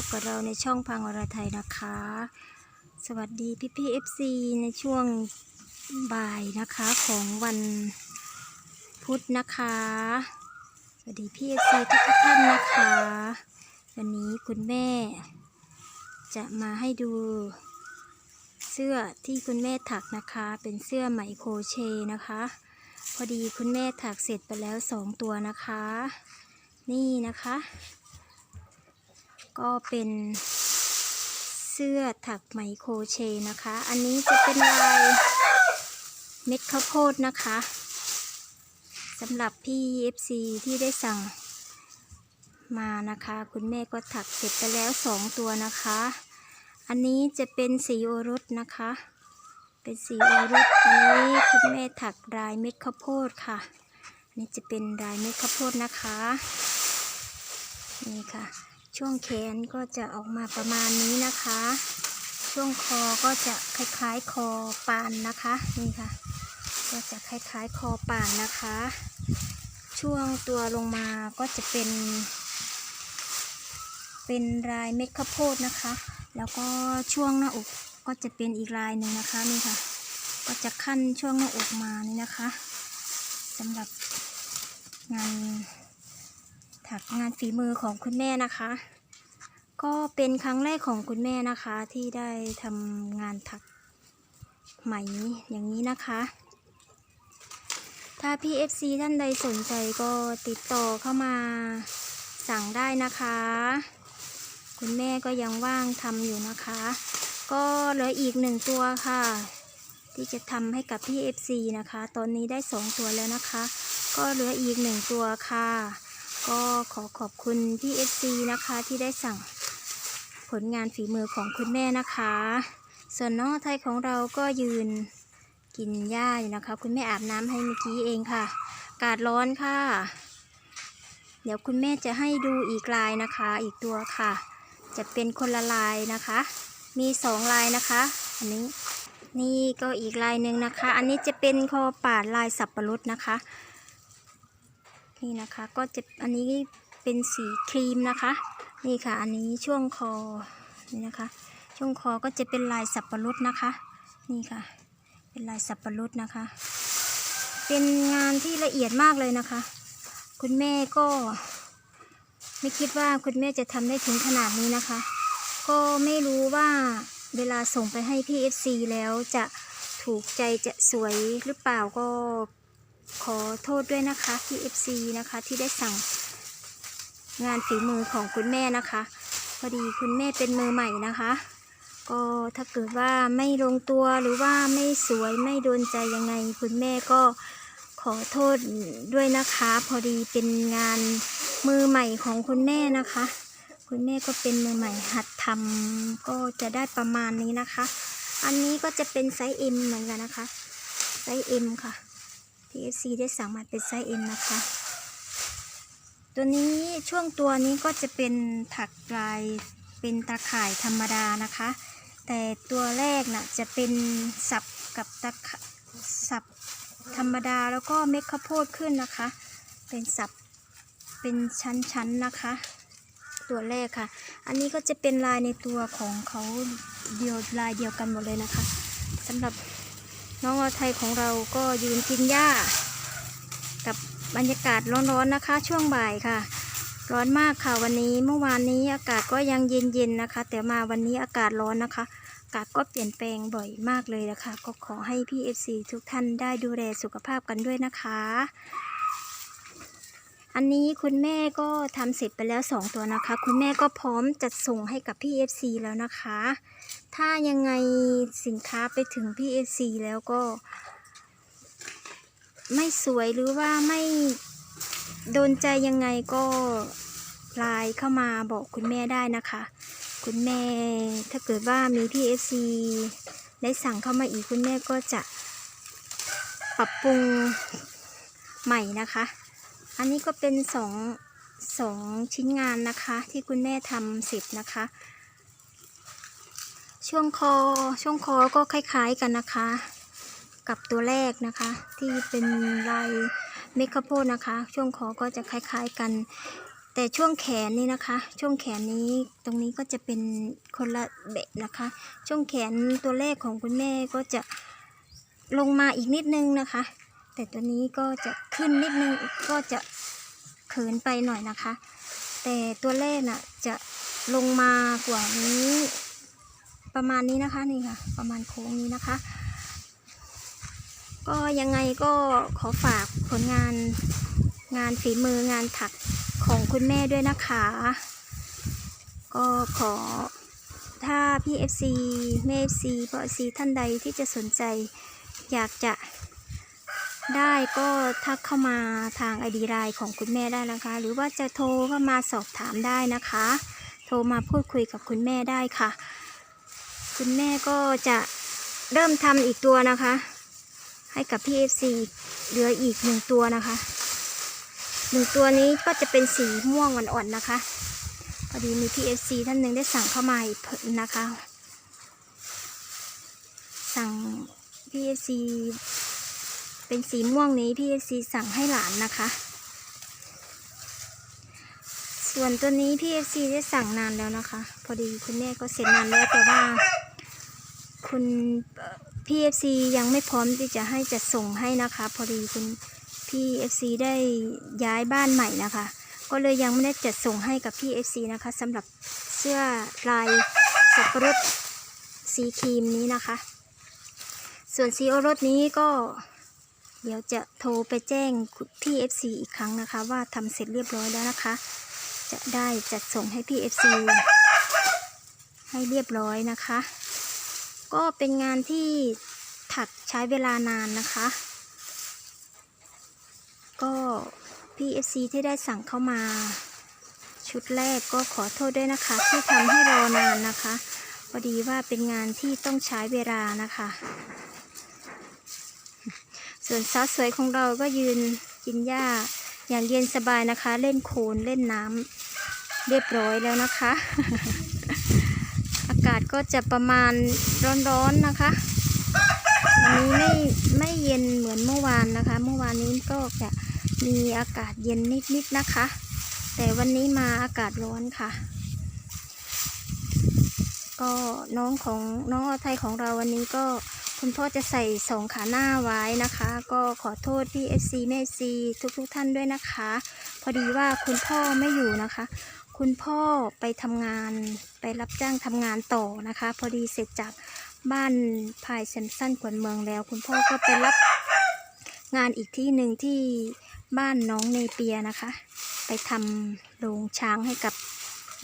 พบกับเราในช่องพังวรไทยนะคะ สวัสดีพี่พี่เอฟซีในช่วงบ่ายนะคะของวันพุธนะคะ สวัสดีพี่เอฟซีทุกท่านนะคะ วันนี้คุณแม่ จะมาให้ดู เสื้อที่คุณแม่ถักนะคะ เป็นเสื้อไหมโครเชนะคะ พอดีคุณแม่ถักเสร็จไปแล้วสองตัวนะคะ นี่นะคะ ก็เป็นเสื้อถักไหมโครเชต์นะคะ อันนี้จะเป็นลายเม็ดข้าวโพดนะคะสำหรับพี่ FC ที่ได้สั่งมานะคะ คุณแม่ก็ถักเสร็จไปแล้วสองตัวนะคะ อันนี้จะเป็นสีโอรสนะคะ เป็นสีโอรสอันนี้คุณแม่ถักลายเม็ดข้าวโพดค่ะนนี้จะเป็นลายเม็ดข้าวโพดนะคะ นี่ค่ะ ช่วงแขนก็จะออกมาประมาณนี้นะคะ ช่วงคอก็จะคล้ายๆคอปานนะคะนี่ค่ะ ก็จะคล้ายๆคอปานนะคะ ช่วงตัวลงมาก็จะเป็น เป็นลายเม็ดข้าวโพดนะคะ แล้วก็ช่วงหน้าอกก็จะเป็นอีกลายหนึ่งนะคะนี่ค่ะ ก็จะขั้นช่วงหน้าอกมานี่นะคะสำหรับงานถักงานฝีมือของคุณแม่นะคะ ก็เป็นครั้งแรกของคุณแม่นะคะที่ได้ทำงานถักไหมอย่างนี้นะคะ ถ้าพี่ FC ท่านใดสนใจก็ติดต่อเข้ามาสั่งได้นะคะ คุณแม่ก็ยังว่างทำอยู่นะคะ ก็เหลืออีกหนึ่งตัวค่ะ ที่จะทำให้กับพี่ FC นะคะ ตอนนี้ได้สองตัวแล้วนะคะ ก็เหลืออีกหนึ่งตัวค่ะ ก็ขอขอบคุณพี่ FC นะคะที่ได้สั่ง ผลงานฝีมือของคุณแม่นะคะ ส่วนน้องไทยของเราก็ยืนกินหญ้าอยู่นะคะ คุณแม่อาบน้ำให้เมื่อกี้เองค่ะ กาศร้อนค่ะ เดี๋ยวคุณแม่จะให้ดูอีกลายนะคะ อีกตัวค่ะ จะเป็นคนละลายนะคะ มีสองลายนะคะ อันนี้นี่ก็อีกลายหนึ่งนะคะ อันนี้จะเป็นคอปาดลายสับปะรดนะคะ นี่นะคะก็จะอันนี้เป็นสีครีมนะคะ นี่ค่ะ อันนี้ช่วงคอนี่นะคะ ช่วงคอก็จะเป็นลายสับปะรดนะคะ นี่ค่ะ เป็นลายสับปะรดนะคะ เป็นงานที่ละเอียดมากเลยนะคะ คุณแม่ก็ ไม่คิดว่าคุณแม่จะทำได้ถึงขนาดนี้นะคะ ก็ไม่รู้ว่าเวลาส่งไปให้พี่ FC แล้วจะถูกใจจะสวยหรือเปล่าก็ขอโทษด้วยนะคะที่ FC นะคะที่ได้สั่ง งานฝีมือของคุณแม่นะคะ พอดีคุณแม่เป็นมือใหม่นะคะ ก็ถ้าเกิดว่าไม่ลงตัวหรือว่าไม่สวยไม่โดนใจยังไง คุณแม่ก็ขอโทษด้วยนะคะ พอดีเป็นงานมือใหม่ของคุณแม่นะคะ คุณแม่ก็เป็นมือใหม่หัดทำก็จะได้ประมาณนี้นะคะ อันนี้ก็จะเป็นไซส์ M เหมือนกันนะคะ ไซส์ M ค่ะ TFC ได้สั่งมาเป็นไซส์ M นะคะ ตัวนี้ช่วงตัวนี้ก็จะเป็นถักลายเป็นตาข่ายธรรมดานะคะ แต่ตัวแรกน่ะจะเป็นสับกับตะสับธรรมดาแล้วก็เม็ดข้าวโพดขึ้นนะคะ เป็นสับเป็นชั้นๆนะคะ ตัวแรกค่ะ อันนี้ก็จะเป็นลายในตัวของเขาเดียวลายเดียวกันหมดเลยนะคะสำหรับน้องอไทยของเราก็ยืนกินหญ้ากับ บรรยากาศร้อนๆนะคะ ช่วงบ่ายค่ะ ร้อนมากค่ะวันนี้เมื่อวานนี้อากาศก็ยังเย็นๆนะคะ แต่มาวันนี้อากาศร้อนนะคะ อากาศก็เปลี่ยนแปลงบ่อยมากเลยนะคะก็ขอให้พี่เอฟซีทุกท่านได้ดูแลสุขภาพกันด้วยนะคะ อันนี้คุณแม่ก็ทำเสร็จไปแล้วสองตัวนะคะ คุณแม่ก็พร้อมจัดส่งให้กับพี่เอฟซีแล้วนะคะ ถ้ายังไงสินค้าไปถึงพี่เอซีแล้วก็ ไม่สวยหรือว่าไม่โดนใจยังไงก็ไลน์เข้ามาบอกคุณแม่ได้นะคะ คุณแม่ถ้าเกิดว่ามีพี่เอซีได้สั่งเข้ามาอีกคุณแม่ก็จะปรับปรุงใหม่นะคะ อันนี้ก็เป็นสองสองชิ้นงานนะคะ ที่คุณแม่ทำเสร็จนะคะ ช่วงคอช่วงคอก็คล้ายๆกันนะคะ กับตัวแรกนะคะ ที่เป็นลายเมคข้าวโพดนะคะ ช่วงคอก็จะคล้ายๆกัน แต่ช่วงแขนนี่นะคะ ช่วงแขนนี้ตรงนี้ก็จะเป็นคนละแบบนะคะ ช่วงแขนตัวแรกของคุณแม่ก็จะลงมาอีกนิดนึงนะคะ แต่ตัวนี้ก็จะขึ้นนิดนึงก็จะเขินไปหน่อยนะคะ แต่ตัวแรกน่ะจะลงมากว่านี้ ประมาณนี้นะคะนี่ค่ะ ประมาณโค้งนี้นะคะ ก็ยังไงก็ขอฝากผลงานงานฝีมืองานถักของคุณแม่ด้วยนะคะ ก็ขอถ้าพี่ FC แม่ FC พ่อ FC ท่านใดที่จะสนใจ อยากจะได้ก็ทักเข้ามาทางไอดีไลน์ของคุณแม่ได้นะคะ หรือว่าจะโทรเข้ามาสอบถามได้นะคะ โทรมาพูดคุยกับคุณแม่ได้ค่ะ คุณแม่ก็จะเริ่มทำอีกตัวนะคะ ให้กับพี่ FC เหลืออีกหนึ่งตัวนะคะหนึ่งตัวนี้ก็จะเป็นสีม่วงอ่อนๆนะคะพอดีมีพี่ FC ท่านหนึ่งได้สั่งเข้ามาอีกนะคะ สั่งพี่ FC เป็นสีม่วงนี้พี่ FC สั่งให้หลานนะคะ ส่วนตัวนี้พี่ FC ได้สั่งนานแล้วนะคะ พอดีคุณแม่ก็เสร็จนานแล้วแต่ว่าคุณ พี่ FC ยังไม่พร้อมที่จะให้จัดส่งให้นะคะ พอดีคุณพี่ FC ได้ย้ายบ้านใหม่นะคะ ก็เลยยังไม่ได้จัดส่งให้กับพี่ FC นะคะสำหรับเสื้อลายสับปะรดสีครีมนี้นะคะ ส่วนสีโอรสนี้ก็ เดี๋ยวจะโทรไปแจ้งพี่ FC อีกครั้งนะคะ ว่าทำเสร็จเรียบร้อยแล้วนะคะ จะได้จัดส่งให้พี่ FC ให้เรียบร้อยนะคะ ก็เป็นงานที่ถักใช้เวลานานนะคะ ก็พี่ FC ที่ได้สั่งเข้ามา ชุดแรกก็ขอโทษด้วยนะคะ ที่ทำให้รอนานนะคะพอดีว่าเป็นงานที่ต้องใช้เวลานะคะ ส่วนสาวสวยของเราก็ยืนกินหญ้าอย่างเย็นสบายนะคะ เล่นโคลนเล่นน้ำเรียบร้อยแล้วนะคะ ก็จะประมาณร้อนๆนะคะวันนี้ไม่ไม่เย็นเหมือนเมื่อวานนะคะ เมื่อวานนี้ก็จะมีอากาศเย็นนิดๆนะคะ แต่วันนี้มาอากาศร้อนค่ะ ก็น้องของน้องอไทยของเราวันนี้ก็คุณพ่อจะใส่สองขาหน้าไว้นะคะ ก็ขอโทษพี่เอฟซีแม่ซีทุกทุกๆท่านด้วยนะคะ พอดีว่าคุณพ่อไม่อยู่นะคะ คุณพ่อไปทำงานไปรับจ้างทำงานต่อนะคะ พอดีเสร็จจากบ้านพายเซมสันขวัญเมืองแล้ว คุณพ่อก็ไปรับงานอีกที่หนึ่งที่บ้านน้องเนเปียนะคะ ไปทำโรงช้างให้กับ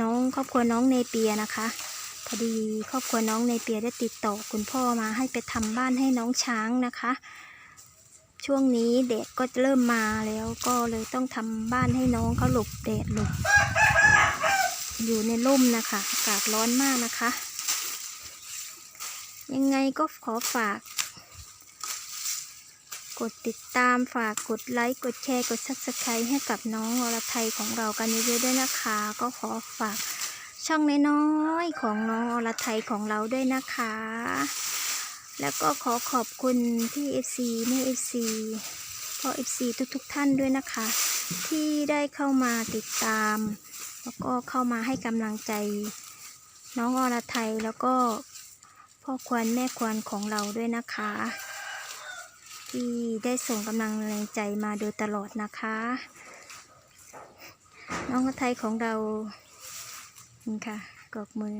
น้องครอบครัวน้องเนเปียนะคะ พอดีครอบครัวน้องเนเปียได้ติดต่อคุณพ่อมาให้ไปทำบ้านให้น้องช้างนะคะ ช่วงนี้แดดก็เริ่มมาแล้วก็เลยต้องทำบ้านให้น้องเขาหลบแดดหลบอยู่ในร่มนะคะอากาศร้อนมากนะคะ ยังไงก็ขอฝาก กดติดตามฝากกดไลค์ กดแชร์ กด subscribe ให้กับน้องอรไทยของเรากันเยอะๆด้วยนะคะ ก็ขอฝากช่องน้อยๆของน้องอรไทยของเราด้วยนะคะ แล้วก็ขอขอบคุณพี่ FC แม่ FC พ่อ FC ทุกๆท่านด้วยนะคะ ที่ได้เข้ามาติดตาม แล้วก็เข้ามาให้กำลังใจ น้องอรไทยแล้วก็พ่อควรแม่ควรของเราด้วยนะคะ ที่ได้ส่งกำลังแรงใจมาโดยตลอดนะคะ น้องอรไทยของเรานี่ค่ะกอกมือ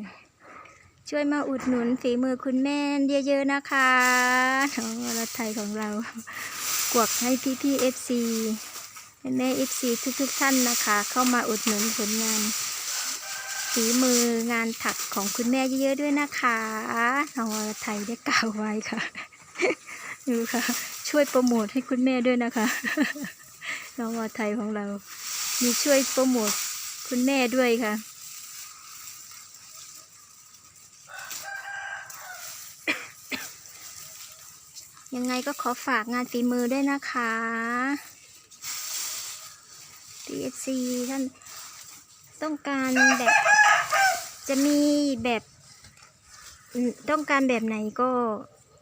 ช่วยมาอุดหนุนฝีมือคุณแม่เยอะๆนะคะน้องอรไทยของเรา กวกให้พี่พี่เอฟซีแม่เอฟซีทุกๆท่านนะคะ เข้ามาอุดหนุนผลงานฝีมืองานถักของคุณแม่เยอะๆด้วยนะคะน้องอรไทยได้กล่าวไว้ค่ะดูค่ะ ช่วยโปรโมทให้คุณแม่ด้วยนะคะน้องอรไทยของเรา มีช่วยโปรโมทคุณแม่ด้วยค่ะ ยังไงก็ขอฝากงานฝีมือด้วยนะคะ PSC ท่านต้องการแบบจะมีแบบต้องการแบบไหนก็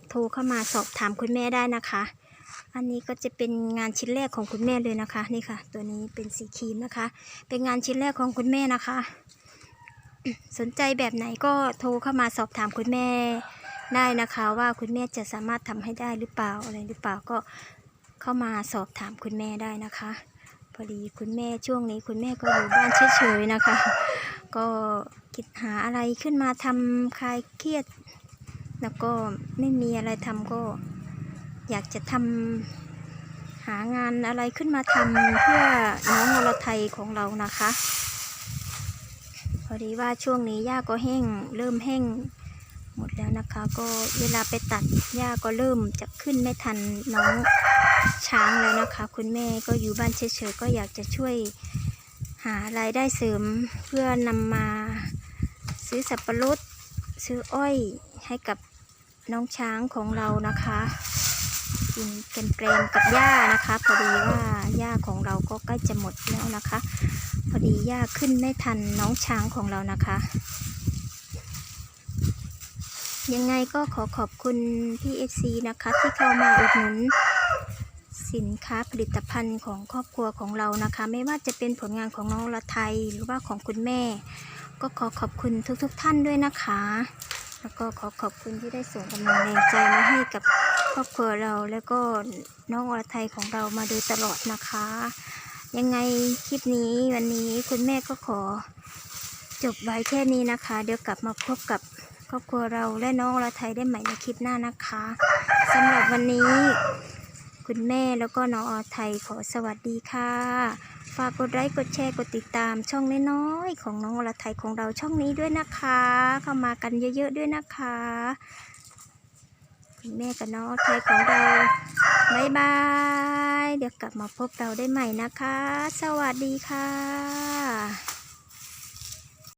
โทรเข้ามาสอบถามคุณแม่ได้นะคะ อันนี้ก็จะเป็นงานชิ้นแรกของคุณแม่เลยนะคะ นี่ค่ะ ตัวนี้เป็นสีครีมนะคะ เป็นงานชิ้นแรกของคุณแม่นะคะ สนใจแบบไหนก็โทรเข้ามาสอบถามคุณแม่ ได้นะคะว่าคุณแม่จะสามารถทำให้ได้หรือเปล่าอะไรหรือเปล่าก็เข้ามาสอบถามคุณแม่ได้นะคะ พอดีคุณแม่ช่วงนี้คุณแม่ก็อยู่บ้านเฉยๆนะคะ ก็คิดหาอะไรขึ้นมาทำคลายเครียด แล้วก็ไม่มีอะไรทำก็อยากจะทำหางานอะไรขึ้นมาทำเพื่อน้องอรไทยของเรานะคะ พอดีว่าช่วงนี้หญ้าก็แห้งเริ่มแห้ง หมดแล้วนะคะ ก็เวลาไปตัดหญ้าก็เริ่มจะขึ้นไม่ทันน้องช้างแล้วนะคะ คุณแม่ก็อยู่บ้านเฉยๆก็อยากจะช่วยหารายได้เสริมเพื่อนำมาซื้อสับปะรดซื้ออ้อยให้กับน้องช้างของเรานะคะกินเกมเกรมกับหญ้านะคะ พอดีว่าหญ้าของเราก็ใกล้จะหมดแล้วนะคะ พอดีหญ้าขึ้นไม่ทันน้องช้างของเรานะคะ ยังไงก็ขอขอบคุณพี่เอซีนะคะ ที่เข้ามาอุดหนุนสินค้าผลิตภัณฑ์ของครอบครัวของเรานะคะ ไม่ว่าจะเป็นผลงานของน้องละไทยหรือว่าของคุณแม่ ก็ขอขอบคุณทุกๆทท่านด้วยนะคะ แล้วก็ขอขอบคุณที่ได้ส่งกำลังแรงใจมาให้กับครอบครัวเราแล้วก็น้องอรไทยของเรามาโดยตลอดนะคะ ยังไงคลิปนี้วันนี้คุณแม่ก็ขอจบไว้แค่นี้นะคะ เดี๋ยวกลับมาพบกับ ครอบครัวเราและน้องอรไทยได้ใหม่ในคลิปหน้านะคะสำหรับวันนี้ คุณแม่แล้วก็น้องอไทยขอสวัสดีค่ะ ฝากกดไลค์กดแชร์กดติดตามช่องน้อยๆของน้องอรไทยของเราช่องนี้ด้วยนะคะ เข้ามากันเยอะๆด้วยนะคะ คุณแม่กับน้องอไทยของเราบายบายเดี๋ยวกลับมาพบเราได้ใหม่นะคะ สวัสดีค่ะ